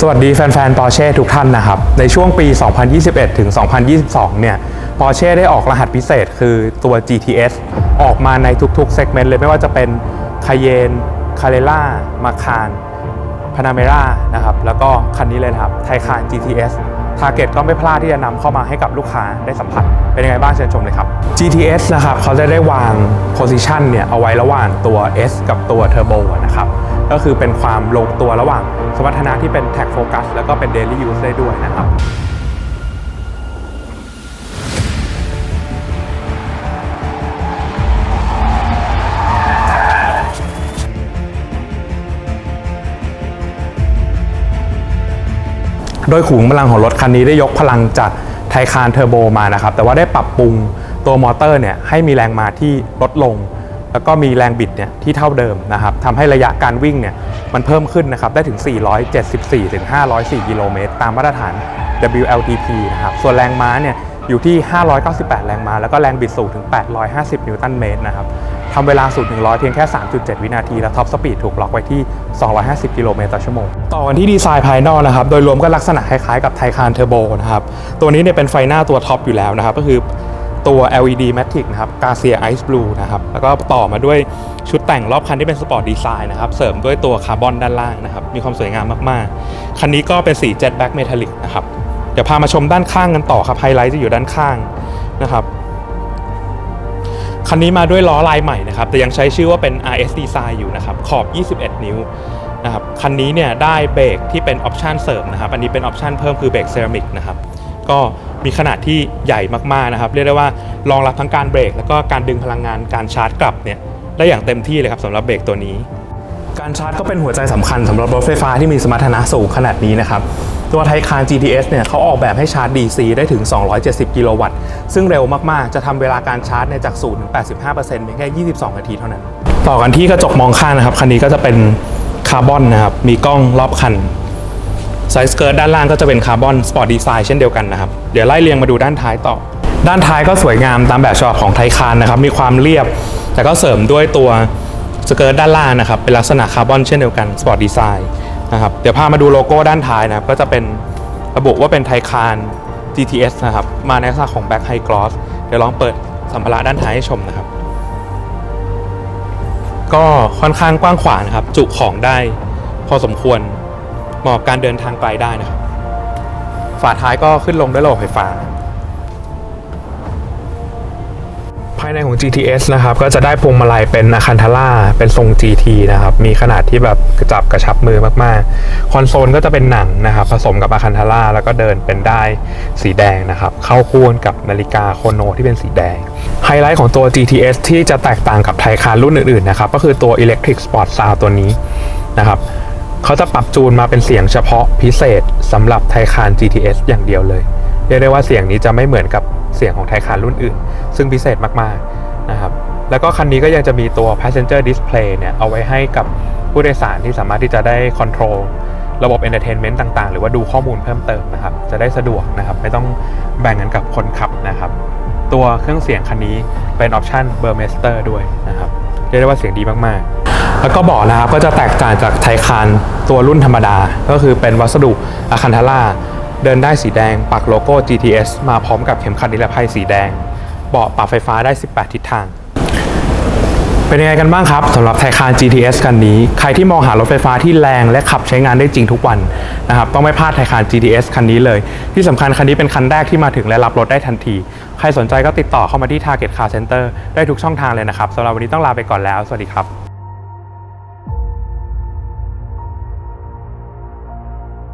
สวัสดีแฟนๆ ปอร์เช่ทุกท่านนะครับ ในช่วงปี 2021 ถึง 2022 เนี่ย ปอร์เช่ได้ออกรหัสพิเศษคือตัว GTS ออกมาในทุกๆ เซกเมนต์เลยไม่ว่าจะเป็นคาเยนคาเรล่ามาคานพานาเมรานะครับ แล้วก็คันนี้เลยนะครับไทคาน GTS ทาร์เก็ตก็ไม่พลาดที่จะนำเข้ามาให้กับลูกค้าได้สัมผัส เป็นยังไงบ้างเชิญชมเลยครับ GTS นะครับเขาจะได้วาง position เนี่ยเอาไว้ระหว่างตัว S กับตัว Turbo นะครับก็คือเป็นความลงตัวระหว่างสมรรถนะที่เป็น Tag Focus แล้วก็เป็น Daily Use ได้ด้วยนะครับ โดยขุมพลังของรถคันนี้ได้ยกพลังจากไทคานเทอร์โบมานะครับ แต่ว่าได้ปรับปรุงตัวมอเตอร์เนี่ยให้มีแรงมาที่ลดลง แล้วก็มีแรงบิดเนี่ยที่เท่าเดิมนะครับทำให้ระยะการวิ่งเนี่ยมันเพิ่มขึ้นนะครับได้ถึง 474ถึง504 กิโลเมตรตามมาตรฐาน WLTP นะครับ ส่วนแรงม้าเนี่ยอยู่ที่ 598 แรงม้า แล้วก็แรงบิดสูงถึง 850 นิวตันเมตรนะครับ ทำเวลาสูงถึงร้อยเพียงแค่ 3.7 วินาที และท็อปสปีดถูกล็อกไว้ที่ 250 กิโลเมตรต่อชั่วโมง ต่อกันที่ดีไซน์ภายนอกนะครับ โดยรวมก็ลักษณะคล้ายๆกับไทคานเทอร์โบนะครับ ตัวนี้เนี่ยเป็นไฟหน้าตัวท็อปอยู่แล้วนะครับ ก็คือตัว LED Matic นะครับ Garcia Ice Blue นะครับ แล้วก็ต่อมาด้วยชุดแต่งรอบคันที่เป็นสปอร์ตดีไซน์นะครับ เสริมด้วยตัวคาร์บอนด้านล่างนะครับ มีความสวยงามมากๆ คันนี้ก็เป็นสีเจ็ตแบ็กเมทัลลิกนะครับ เดี๋ยวพามาชมด้านข้างกันต่อครับ ไฮไลท์จะอยู่ด้านข้างนะครับ คันนี้มาด้วยล้อลายใหม่นะครับ แต่ยังใช้ชื่อว่าเป็น RS Design อยู่นะครับ ขอบ 21 นิ้วนะครับ คันนี้เนี่ยได้เบรกที่เป็นออปชันเสริมนะครับ อันนี้เป็นออปชันเพิ่มคือเบรกเซรามิกนะครับ ก็มีขนาดที่ใหญ่มากๆนะครับ เรียกได้ว่ารองรับทั้งการเบรก แล้วก็การดึงพลังงานการชาร์จกลับเนี่ยได้อย่างเต็มที่เลยครับสำหรับเบรกตัวนี้ การชาร์จก็เป็นหัวใจสำคัญสำหรับรถไฟฟ้าที่มีสมรรถนะสูงขนาดนี้นะครับ ตัวไทคาน GTS เนี่ยเขาออกแบบให้ชาร์จ DC ได้ถึง 270 กิโลวัตต์ ซึ่งเร็วมาก ๆ จะทำเวลาการชาร์จเนี่ยจาก0ถึง 85%เพียงแค่ 22 นาทีเท่านั้น ต่อกันที่กระจกมองข้างนะครับ คันนี้ก็จะเป็นคาร์บอนนะครับ มีกล้องรอบคันไซส์สเกิร์ตด้านล่างก็จะเป็นคาร์บอนสปอร์ตดีไซน์เช่นเดียวกันนะครับ เดี๋ยวไล่เรียงมาดูด้านท้ายต่อ ด้านท้ายก็สวยงามตามแบบฉบับของไทคานนะครับ มีความเรียบ แต่ก็เสริมด้วยตัว สเกิร์ตด้านล่างนะครับเป็นลักษณะคาร์บอนเช่นเดียวกันสปอร์ตดีไซน์นะครับเดี๋ยวพามาดูโลโก้ด้านท้ายนะครับก็จะเป็นระบุว่าเป็นไทคาน GTS นะครับมาในลักษณะของ Black High Gloss เดี๋ยวลองเปิดสัมภาระด้านท้ายให้ชมนะครับ ก็ค่อนข้างกว้างขวางนะครับ จุของได้พอสมควรเหมาะกับการเดินทางไกลได้นะครับ ฝาท้ายก็ขึ้นลงด้วยระบบไฟฟ้าายในของ GTS นะครับ ก็จะได้พวงมาลัยเป็นอาคันทาร่าเป็นทรง GT นะครับ มีขนาดที่แบบจับกระชับมือมากๆ คอนโซลก็จะเป็นหนังนะครับ ผสมกับอาคันทาร่าแล้วก็เดินเป็นได้สีแดงนะครับ เข้าคู่กับนาฬิกาโคโนที่เป็นสีแดง ไฮไลท์ของตัว GTS ที่จะแตกต่างกับไทคานรุ่นอื่นๆนะครับ ก็คือตัว Electric Sport Sound ตัวนี้นะครับเขาจะปรับจูนมาเป็นเสียงเฉพาะพิเศษสำหรับไทคาน GTS อย่างเดียวเลยเรียกได้ว่าเสียงนี้จะไม่เหมือนกับ เสียงของไทคานรุ่นอื่น ซึ่งพิเศษมากๆนะครับแล้วก็คันนี้ก็ยังจะมีตัว passenger display เนี่ยเอาไว้ให้กับผู้โดยสารที่สามารถที่จะได้ control ระบบ entertainment ต่างๆ หรือว่าดูข้อมูลเพิ่มเติมนะครับ จะได้สะดวกนะครับไม่ต้องแบ่งกันกับคนขับนะครับ ตัวเครื่องเสียงคันนี้เป็นออปชัน Burmester ด้วยนะครับเรียกได้ว่าเสียงดีมากๆ แล้วก็บาะนะครับก็จะแตกต่างจากไทคานตัวรุ่นธรรมดา ก็คือเป็นวัสดุอะคันทาร่า เดินได้สีแดงปักโลโก้ GTS มาพร้อมกับเข็มขัดนิรภัยสีแดง เบาะปรับไฟฟ้าได้ 18 ทิศทาง เป็นยังไงกันบ้างครับสำหรับไทคาน GTS คันนี้ ใครที่มองหารถไฟฟ้าที่แรงและขับใช้งานได้จริงทุกวันนะครับต้องไม่พลาดไทคาน GTS คันนี้เลย ที่สำคัญคันนี้เป็นคันแรกที่มาถึงและรับรถได้ทันที ใครสนใจก็ติดต่อเข้ามาที่ Target Car Center ได้ทุกช่องทางเลยนะครับสำหรับวันนี้ต้องลาไปก่อนแล้ว สวัสดีครับ